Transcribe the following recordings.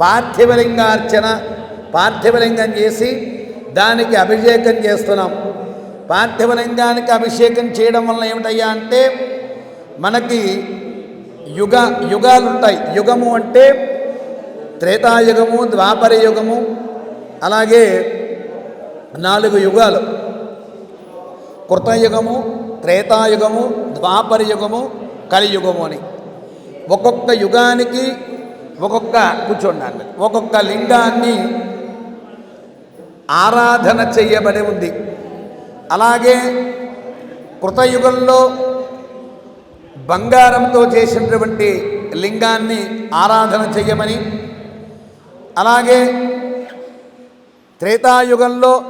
పార్థివలింగార్చన పార్థివలింగం చేసి దానికి అభిషేకం చేస్తున్నాం. పార్థివలింగానికి అభిషేకం చేయడం వల్ల ఏమిటయ్యా అంటే మనకి యుగ యుగాలు ఉంటాయి యుగము అంటే త్రేతాయుగము ద్వాపర యుగము అలాగే నాలుగు యుగాలు. కృతయుగము త్రేతాయుగము ద్వాపర యుగము కలియుగము అని. ఒక్కొక్క యుగానికి ఒక్కొక్క కూర్చోండి ఒక్కొక్క లింగాన్ని ఆరాధన చెయ్యబడి ఉంది. అలాగే కృతయుగంలో బంగారంతో చేసినటువంటి లింగాన్ని ఆరాధన చెయ్యమని అలాగే త్రేతాయుగంలో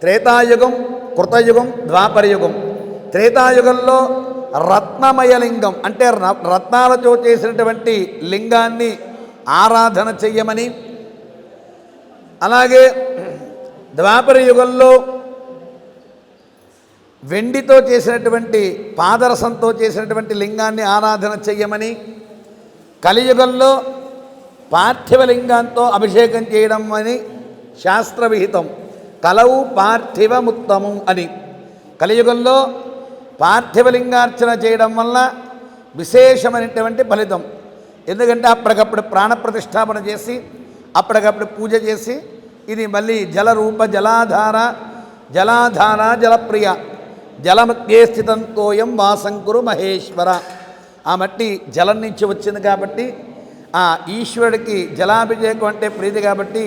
త్రేతాయుగం కృతయుగం ద్వాపరయుగం. త్రేతాయుగంలో రత్నమయ లింగం అంటే ర- రత్నాలతో చేసినటువంటి లింగాన్ని ఆరాధన చెయ్యమని. అలాగే ద్వాపర యుగంలో వెండితో చేసినటువంటి పాదరసంతో చేసినటువంటి లింగాన్ని ఆరాధన చెయ్యమని. కలియుగంలో పార్థివ లింగంతో అభిషేకం చేయడం అని శాస్త్రవిహితం. కలవు పార్థివముత్తము అని. కలియుగంలో పార్థివలింగార్చన చేయడం వల్ల విశేషమైనటువంటి ఫలితం. ఎందుకంటే అప్పటికప్పుడు ప్రాణప్రతిష్టాపన చేసి అప్పటికప్పుడు పూజ చేసి ఇది మళ్ళీ జలరూప జలాధార జలాధార జలప్రియ జలమధ్యే స్థితం కోయం వాసంకురు మహేశ్వర. ఆ మట్టి జలం నుంచి వచ్చింది కాబట్టి ఆ ఈశ్వరుడికి జలాభిషేకం అంటే ప్రీతి కాబట్టి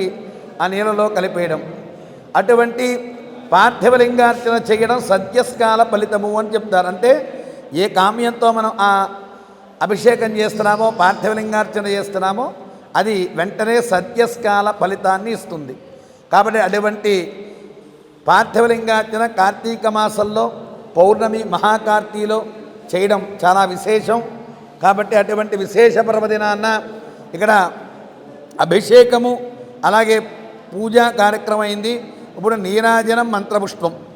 ఆ నీళ్ళలో కలిపేయడం. అటువంటి పార్థివలింగార్చన చేయడం సత్యస్కాల ఫలితము అని చెప్తారు. అంటే ఏ కామ్యంతో మనం ఆ అభిషేకం చేస్తున్నామో పార్థివలింగార్చన చేస్తున్నామో అది వెంటనే సత్యస్కాల ఫలితాన్ని ఇస్తుంది. కాబట్టి అటువంటి పార్థివలింగార్చన కార్తీక మాసంలో పౌర్ణమి మహాకార్తీలో చేయడం చాలా విశేషం. కాబట్టి అటువంటి విశేష పర్వదినాన్న ఇక్కడ అభిషేకము అలాగే పూజా కార్యక్రమం అయింది. ఇప్పుడు నీరాజనం మంత్రపుష్పం.